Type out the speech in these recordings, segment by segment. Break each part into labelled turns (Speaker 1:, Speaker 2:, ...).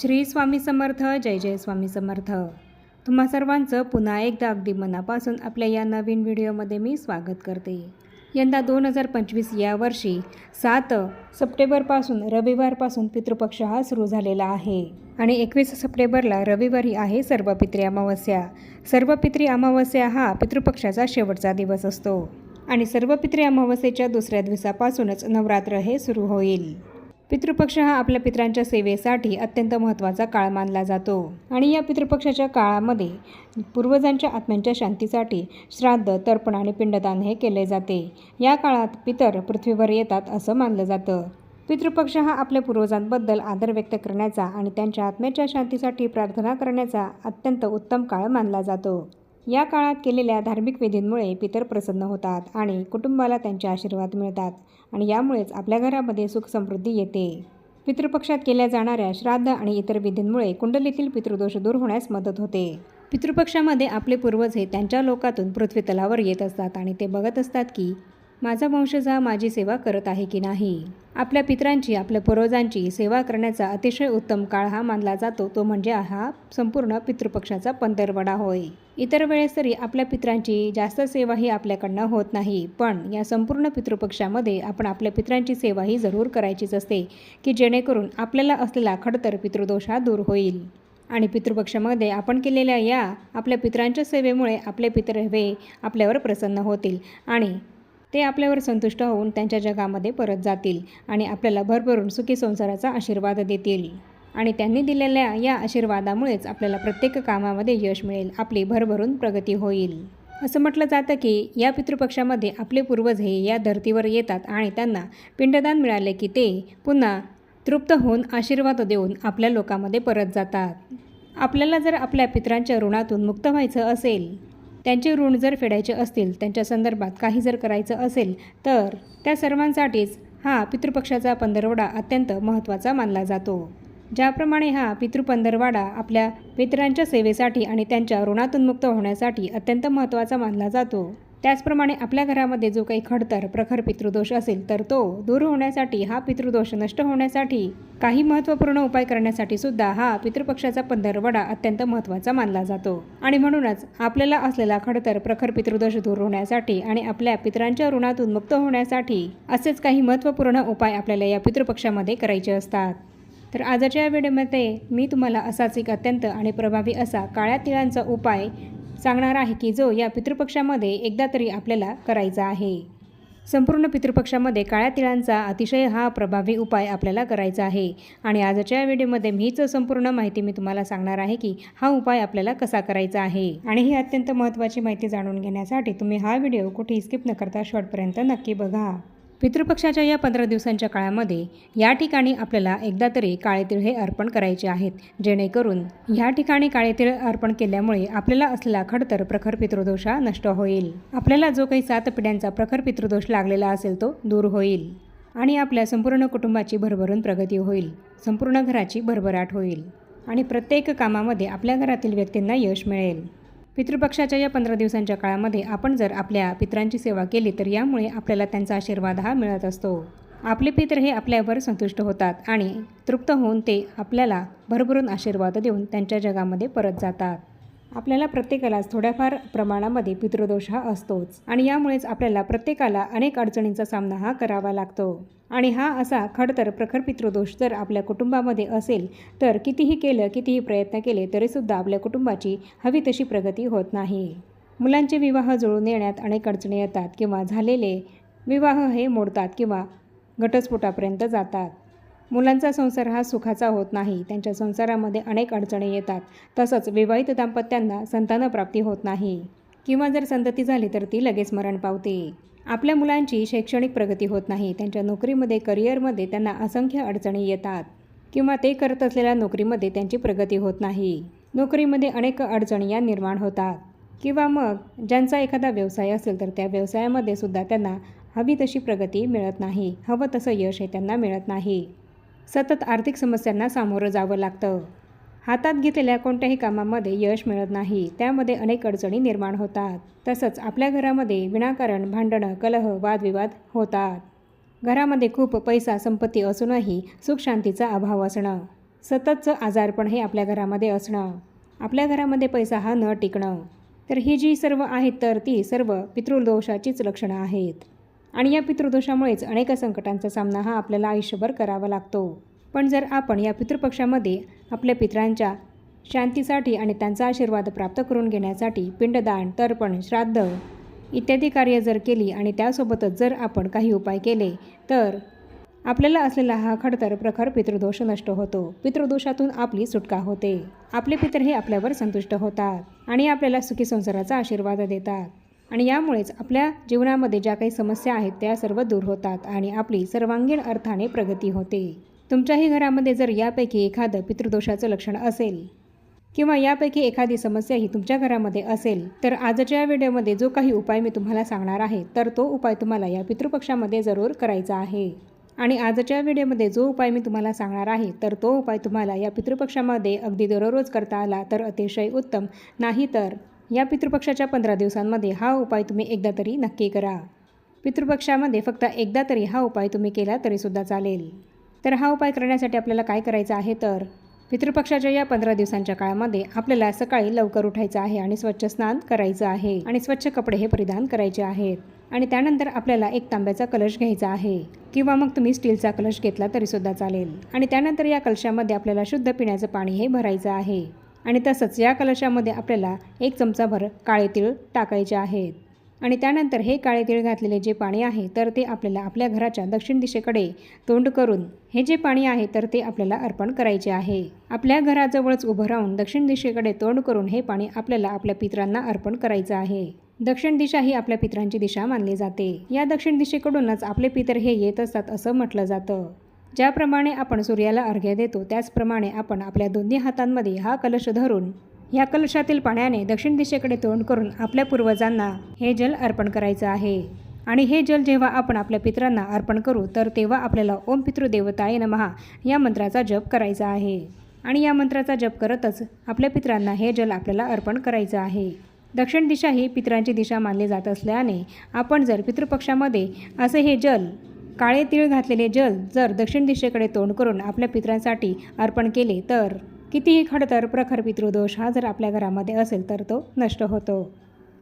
Speaker 1: श्री स्वामी समर्थ जय जय स्वामी समर्थ. तुम्हा सर्वांचं पुन्हा एकदा अगदी मनापासून आपल्या या नवीन व्हिडिओमध्ये मी स्वागत करते. यंदा दोन हजार पंचवीस या वर्षी सात सप्टेंबरपासून रविवारपासून पितृपक्ष हा सुरू झालेला आहे. आणि एकवीस सप्टेंबरला रविवारी आहे सर्व पित्री अमावस्या. सर्व पित्री अमावस्या हा पितृपक्षाचा शेवटचा दिवस असतो. आणि सर्वपित्री अमावस्येच्या दुसऱ्या दिवसापासूनच नवरात्र हे सुरू होईल. पितृपक्ष हा आपल्या पितरांच्या सेवेसाठी अत्यंत महत्त्वाचा काळ मानला जातो. आणि या पितृपक्षाच्या काळामध्ये पूर्वजांच्या आत्म्यांच्या शांतीसाठी श्राद्ध तर्पण आणि पिंडदान हे केले जाते. या काळात पितर पृथ्वीवर येतात असं मानलं जातं. पितृपक्ष हा आपल्या पूर्वजांबद्दल आदर व्यक्त करण्याचा आणि त्यांच्या आत्म्याच्या शांतीसाठी प्रार्थना करण्याचा अत्यंत उत्तम काळ मानला जातो. या काळात केलेल्या धार्मिक विधींमुळे पितर प्रसन्न होतात आणि कुटुंबाला त्यांचे आशीर्वाद मिळतात आणि यामुळेच आपल्या घरामध्ये सुख समृद्धी येते. पितृपक्षात केल्या जाणाऱ्या श्राद्ध आणि इतर विधींमुळे कुंडलीतील पितृदोष दूर होण्यास मदत होते. पितृपक्षामध्ये आपले पूर्वज हे त्यांच्या लोकातून पृथ्वीतलावर येत असतात आणि ते बघत असतात की माझा वंशज हा माझी सेवा करत आहे की नाही? आपल्या पित्रांची आपल्या पूर्वजांची सेवा करण्याचा अतिशय उत्तम काळ हा मानला जातो. तो म्हणजे हा संपूर्ण पितृपक्षाचा पंधरवडा होय. इतर वेळेस तरी आपल्या पित्रांची जास्त सेवा ही आपल्याकडनं होत नाही. पण या संपूर्ण पितृपक्षामध्ये आपण आपल्या पित्रांची सेवा ही जरूर करायचीच असते की जेणेकरून आपल्याला असलेला खडतर पितृदोष हा दूर होईल. आणि पितृपक्षामध्ये आपण केलेल्या या आपल्या पितरांच्या सेवेमुळे आपले पितर हे आपल्यावर प्रसन्न होतील आणि ते आपल्यावर संतुष्ट होऊन त्यांच्या जगामध्ये परत जातील आणि आपल्याला भरभरून सुखी संसाराचा आशीर्वाद देतील. आणि त्यांनी दिलेल्या या आशीर्वादामुळेच आपल्याला प्रत्येक कामामध्ये यश मिळेल आपली भरभरून प्रगती होईल. असं म्हटलं जातं की या पितृपक्षामध्ये आपले पूर्वज हे या धर्तीवर येतात आणि त्यांना पिंडदान मिळाले की ते पुन्हा तृप्त होऊन आशीर्वाद देऊन आपल्या लोकांमध्ये परत जातात. आपल्याला जर आपल्या पितरांच्या ऋणातून मुक्त व्हायचं असेल त्यांचे ऋण जर फेडायचे असतील त्यांच्या संदर्भात काही जर करायचं असेल तर त्या सर्वांसाठीच हा पितृपक्षाचा पंधरवडा अत्यंत महत्त्वाचा मानला जातो. ज्याप्रमाणे हा पितृपंधरवाडा आपल्या पितरांच्या सेवेसाठी आणि त्यांच्या ऋणातून मुक्त होण्यासाठी अत्यंत महत्त्वाचा मानला जातो. त्याचप्रमाणे आपल्या घरामध्ये जो काही खडतर प्रखर पितृदोष असेल तर तो दूर होण्यासाठी हा पितृदोष नष्ट होण्यासाठी काही महत्त्वपूर्ण उपाय करण्यासाठी सुद्धा हा पितृपक्षाचा पंधरवडा अत्यंत महत्त्वाचा मानला जातो. आणि म्हणूनच आपल्याला असलेला खडतर प्रखर पितृदोष दूर होण्यासाठी आणि आपल्या पितरांच्या ऋणातून मुक्त होण्यासाठी असेच काही महत्त्वपूर्ण उपाय आपल्याला या पितृपक्षामध्ये करायचे असतात. तर आजच्या या व्हिडिओमध्ये मी तुम्हाला असाच एक अत्यंत आणि प्रभावी असा काळ्या तिळांचा उपाय सांगणार आहे की जो या पितृपक्षामध्ये एकदा तरी आपल्याला करायचा आहे. संपूर्ण पितृपक्षामध्ये काळ्या तिळांचा अतिशय हा प्रभावी उपाय आपल्याला करायचा आहे. आणि आजच्या व्हिडिओमध्ये मीच संपूर्ण माहिती मी तुम्हाला सांगणार आहे की हा उपाय आपल्याला कसा करायचा आहे. आणि ही अत्यंत महत्त्वाची माहिती जाणून घेण्यासाठी तुम्ही हा व्हिडिओ कुठेही स्किप न करता शेवटपर्यंत नक्की बघा. पितृपक्षाच्या या पंधरा दिवसांच्या काळामध्ये या ठिकाणी आपल्याला एकदा तरी काळे तिळ हे अर्पण करायचे आहेत. जेणेकरून ह्या ठिकाणी काळे तिळ अर्पण केल्यामुळे आपल्याला असलेला खडतर प्रखर पितृदोष हा नष्ट होईल. आपल्याला जो काही सात पिढ्यांचा प्रखर पितृदोष लागलेला असेल तो दूर होईल आणि आपल्या संपूर्ण कुटुंबाची भरभरून प्रगती होईल. संपूर्ण घराची भरभराट होईल आणि प्रत्येक कामामध्ये आपल्या घरातील व्यक्तींना यश मिळेल. पितृपक्षाच्या या पंधरा दिवसांच्या काळामध्ये आपण जर आपल्या पित्रांची सेवा केली तर यामुळे आपल्याला त्यांचा आशीर्वाद हा मिळत असतो. आपले पित्र हे आपल्यावर संतुष्ट होतात आणि तृप्त होऊन ते आपल्याला भरभरून आशीर्वाद देऊन त्यांच्या जगामध्ये परत जातात. आपल्याला प्रत्येकालाच थोड्याफार प्रमाणामध्ये पितृदोष हा असतोच. आणि यामुळेच आपल्याला प्रत्येकाला अनेक अडचणींचा सामना हा करावा लागतो. आणि हा असा खडतर प्रखर पितृदोष जर आपल्या कुटुंबामध्ये असेल तर कितीही केलं कितीही प्रयत्न केले तरीसुद्धा आपल्या कुटुंबाची हवी तशी प्रगती होत नाही. मुलांचे विवाह जुळून येण्यात अनेक अडचणी येतात किंवा झालेले विवाह हे मोडतात किंवा घटस्फोटापर्यंत जातात. मुलांचा संसार हा सुखाचा होत नाही. त्यांच्या संसारामध्ये अनेक अडचणी येतात. तसंच विवाहित दाम्पत्यांना संतानप्राप्ती होत नाही. किंवा जर संतती झाली तर ती लगेच मरण पावते. आपल्या मुलांची शैक्षणिक प्रगती होत नाही. त्यांच्या नोकरीमध्ये करिअरमध्ये त्यांना असंख्य अडचणी येतात. किंवा ते करत असलेल्या नोकरीमध्ये त्यांची प्रगती होत नाही. नोकरीमध्ये अनेक अडचणी या निर्माण होतात. किंवा मग ज्यांचा एखादा व्यवसाय असेल तर त्या व्यवसायामध्ये सुद्धा त्यांना हवी तशी प्रगती मिळत नाही. हवं तसं यश हे त्यांना मिळत नाही. सतत आर्थिक समस्यांना सामोरं जावं लागतं. हातात घेतलेल्या कोणत्याही कामामध्ये यश मिळत नाही. त्यामध्ये अनेक अडचणी निर्माण होतात. तसंच आपल्या घरामध्ये विनाकारण भांडणं कलह वादविवाद होतात. घरामध्ये खूप पैसा संपत्ती असूनही सुखशांतीचा अभाव असणं सततचं आजारपण हे आपल्या घरामध्ये असणं आपल्या घरामध्ये पैसा हा न टिकणं तर ही जी सर्व आहेत तर ती सर्व पितृदोषाचीच लक्षणं आहेत. आणि या पितृदोषामुळेच अनेक संकटांचा सामना हा आपल्याला आयुष्यभर करावा लागतो. पण जर आपण या पितृपक्षामध्ये आपल्या पितरांच्या शांतीसाठी आणि त्यांचा आशीर्वाद प्राप्त करून घेण्यासाठी पिंडदान तर्पण श्राद्ध इत्यादी कार्य जर केली आणि त्यासोबतच जर आपण काही उपाय केले तर आपल्याला असलेला हा खडतर प्रखर पितृदोष नष्ट होतो. पितृदोषातून आपली सुटका होते. आपले पितर हे आपल्यावर संतुष्ट होतात आणि आपल्याला सुखी संसाराचा आशीर्वाद देतात. आणि यामुळेच आपल्या जीवनामध्ये ज्या काही समस्या आहेत त्या सर्व दूर होतात आणि आपली सर्वांगीण अर्थाने प्रगती होते. तुमच्याही घरामध्ये जर यापैकी एखादं पितृदोषाचं लक्षण असेल किंवा यापैकी एखादी समस्या ही तुमच्या घरामध्ये असेल तर आजच्या व्हिडिओमध्ये जो काही उपाय मी तुम्हाला सांगणार आहे तर तो उपाय तुम्हाला या पितृपक्षामध्ये जरूर करायचा आहे. आणि आजच्या व्हिडिओमध्ये जो उपाय मी तुम्हाला सांगणार आहे तर तो उपाय तुम्हाला या पितृपक्षामध्ये अगदी दररोज करता आला तर अतिशय उत्तम. नाही तर या पितृपक्षाच्या पंधरा दिवसांमध्ये हा उपाय तुम्ही एकदा तरी नक्की करा. पितृपक्षामध्ये फक्त एकदा तरी हा उपाय तुम्ही केला तरीसुद्धा चालेल. तर हा उपाय करण्यासाठी आपल्याला काय करायचं आहे तर पितृपक्षाच्या या पंधरा दिवसांच्या काळामध्ये आपल्याला सकाळी लवकर उठायचं आहे आणि स्वच्छ स्नान करायचं आहे आणि स्वच्छ कपडे हे परिधान करायचे आहेत आणि त्यानंतर आपल्याला एक तांब्याचा कलश घ्यायचा आहे किंवा मग तुम्ही स्टीलचा कलश घेतला तरीसुद्धा चालेल. आणि त्यानंतर या कलशामध्ये आपल्याला शुद्ध पिण्याचं पाणी हे भरायचं आहे. आणि तसंच या कलशामध्ये आपल्याला एक चमचाभर काळे तीळ टाकायचे आहेत. आणि त्यानंतर हे काळे तीळ घातलेले जे पाणी आहे तर ते आपल्याला आपल्या घराच्या दक्षिण दिशेकडे तोंड करून हे जे पाणी आहे तर ते आपल्याला अर्पण करायचे आहे. आपल्या घराजवळच उभं राहून दक्षिण दिशेकडे तोंड करून हे पाणी आपल्याला आपल्या पितरांना अर्पण करायचं आहे. दक्षिण दिशा ही आपल्या पित्रांची दिशा मानली जाते. या दक्षिण दिशेकडूनच आपले पितर हे येत असतात असं म्हटलं जातं. ज्याप्रमाणे आपण सूर्याला अर्घ्य देतो त्याचप्रमाणे आपण आपल्या दोन्ही हातांमध्ये हा कलश धरून या कलशातील पाण्याने दक्षिण दिशेकडे तोंड करून आपल्या पूर्वजांना हे जल अर्पण करायचं आहे. आणि हे जल जेव्हा आपण आपल्या पितरांना अर्पण करू तर तेव्हा आपल्याला ओम पितृदेवताय नमहा या मंत्राचा जप करायचा आहे. आणि या मंत्राचा जप करतच आपल्या पितरांना हे जल आपल्याला अर्पण करायचं आहे. दक्षिण दिशा ही पितरांची दिशा मानली जात असल्याने आपण जर पितृपक्षामध्ये असे हे जल काळे तीळ घातलेले जल जर दक्षिण दिशेकडे तोंड करून आपल्या पितरांसाठी अर्पण केले तर कितीही खडतर प्रखर पितृदोष हा जर आपल्या घरामध्ये असेल तर तो नष्ट होतो.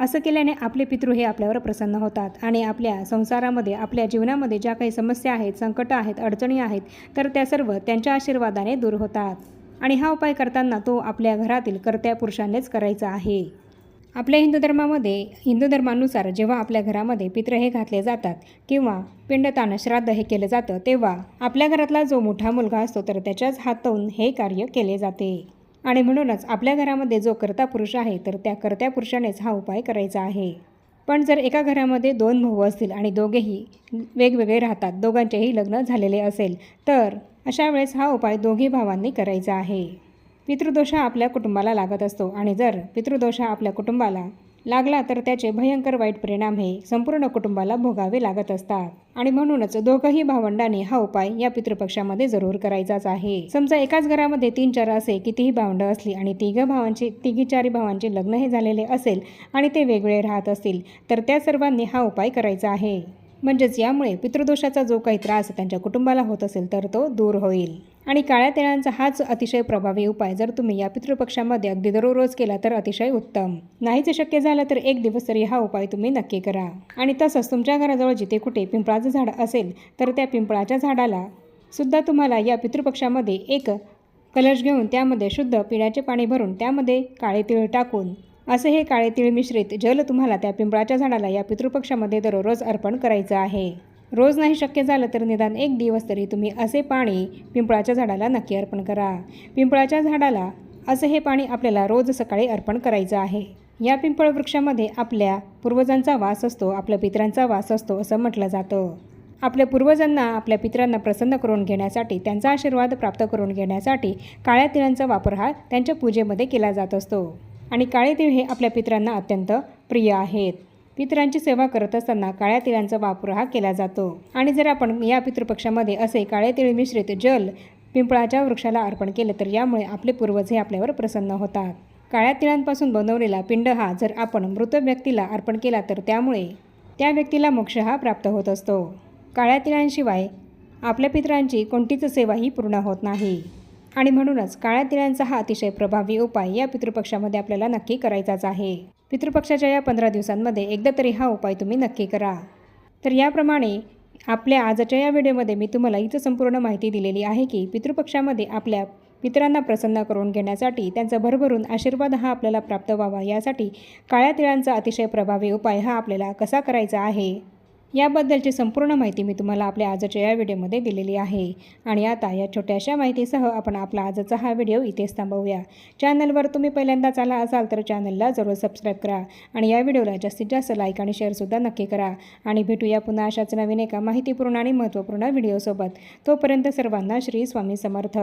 Speaker 1: असं केल्याने आपले पितृ हे आपल्यावर प्रसन्न होतात आणि आपल्या संसारामध्ये आपल्या जीवनामध्ये ज्या काही समस्या आहेत संकटं आहेत अडचणी आहेत तर त्या सर्व त्यांच्या आशीर्वादाने दूर होतात. आणि हा उपाय करताना तो आपल्या घरातील कर्त्या पुरुषानेच करायचा आहे. आपल्या हिंदू धर्मामध्ये हिंदू धर्मानुसार जेव्हा आपल्या घरामध्ये पित्र हे घातले जातात किंवा पिंडतान श्राद्ध हे केलं जातं तेव्हा आपल्या घरातला जो मोठा मुलगा असतो तर त्याच्याच हातून हे कार्य केले जाते. आणि म्हणूनच आपल्या घरामध्ये जो कर्ता पुरुष आहे तर त्या कर्त्या पुरुषानेच हा उपाय करायचा आहे. पण जर एका घरामध्ये दोन भाऊ असतील आणि दोघेही वेगवेगळे राहतात दोघांचेही लग्न झालेले असेल तर अशा वेळेस हा उपाय दोघी भावांनी करायचा आहे. पितृदोष आपल्या कुटुंबाला लागत असतो आणि जर पितृदोष आपल्या कुटुंबाला लागला तर त्याचे भयंकर वाईट परिणाम हे संपूर्ण कुटुंबाला भोगावे लागत असतात. आणि म्हणूनच दोघंही भावंडांनी हा उपाय या पितृपक्षामध्ये जरूर करायचाच आहे. समजा एकाच घरामध्ये तीन चार असे कितीही भावंड असली आणि तिघ भावांची तिघी चारी भावांचे लग्न हे झालेले असेल आणि ते वेगळे राहत असतील तर त्या सर्वांनी हा उपाय करायचा आहे. म्हणजेच यामुळे पितृदोषाचा जो काही त्रास त्यांच्या कुटुंबाला होत असेल तर तो दूर होईल. आणि काळ्या तेळांचा हाच अतिशय प्रभावी उपाय जर तुम्ही या पितृपक्षामध्ये अगदी दररोज केला तर अतिशय उत्तम. नाहीच शक्य झालं तर एक दिवस तरी हा उपाय तुम्ही नक्की करा. आणि तसंच तुमच्या घराजवळ जिथे कुठे पिंपळाचं झाड असेल तर त्या पिंपळाच्या झाडाला सुद्धा तुम्हाला या पितृपक्षामध्ये एक कलश घेऊन त्यामध्ये शुद्ध पिण्याचे पाणी भरून त्यामध्ये काळे तिळ टाकून असे हे काळे तीळ मिश्रित जल तुम्हाला त्या पिंपळाच्या झाडाला या पितृपक्षामध्ये दररोज अर्पण करायचं आहे. रोज नाही शक्य झालं तर निदान एक दिवस तरी तुम्ही असे पाणी पिंपळाच्या झाडाला नक्की अर्पण करा. पिंपळाच्या झाडाला असं हे पाणी आपल्याला रोज सकाळी अर्पण करायचं आहे. या पिंपळ वृक्षामध्ये आपल्या पूर्वजांचा वास असतो आपल्या पितरांचा वास असतो असं म्हटलं जातं. आपल्या पूर्वजांना आपल्या पितरांना प्रसन्न करून घेण्यासाठी त्यांचा आशीर्वाद प्राप्त करून घेण्यासाठी काळ्या तिळांचा वापर हा त्यांच्या पूजेमध्ये केला जात असतो. आणि काळे तीळ हे आपल्या पितरांना अत्यंत प्रिय आहेत. पितरांची सेवा करत असताना काळ्या तिळांचा वापर हा केला जातो. आणि जर आपण या पितृपक्षामध्ये असे काळे तिळ मिश्रित जल पिंपळाच्या वृक्षाला अर्पण केलं तर यामुळे आपले पूर्वज हे आपल्यावर प्रसन्न होतात. काळ्या तिळांपासून बनवलेला पिंड हा जर आपण मृत व्यक्तीला अर्पण केला तर त्यामुळे त्या व्यक्तीला मोक्ष हा प्राप्त होत असतो. काळ्या तिळांशिवाय आपल्या पितरांची कोणतीच सेवाही पूर्ण होत नाही. आणि म्हणूनच काळ्या तिळांचा हा अतिशय प्रभावी उपाय या पितृपक्षामध्ये आपल्याला नक्की करायचाच आहे. पितृपक्षाच्या या पंधरा दिवसांमध्ये एकदा तरी हा उपाय तुम्ही नक्की करा. तर याप्रमाणे आपल्या आजच्या या व्हिडिओमध्ये मी तुम्हाला इथं संपूर्ण माहिती दिलेली आहे की पितृपक्षामध्ये आपल्या पितरांना प्रसन्न करून घेण्यासाठी त्यांचा भरभरून आशीर्वाद हा आपल्याला प्राप्त व्हावा यासाठी काळ्या तिळांचा अतिशय प्रभावी उपाय हा आपल्याला कसा करायचा आहे? याबद्दलची संपूर्ण माहिती मी तुम्हाला आपल्या आजच्या या व्हिडिओमध्ये दिलेली आहे. आणि आता या छोट्याशा माहितीसह आपण आपला आजचा हा व्हिडिओ इथेच थांबवूया. चॅनलवर तुम्ही पहिल्यांदाच आला असाल तर चॅनलला जरूर सबस्क्राईब करा आणि या व्हिडिओला जास्तीत जास्त लाईक आणि शेअरसुद्धा नक्की करा. आणि भेटूया पुन्हा अशाच नवीन एका माहितीपूर्ण आणि महत्त्वपूर्ण व्हिडिओसोबत. तोपर्यंत सर्वांना श्री स्वामी समर्थ.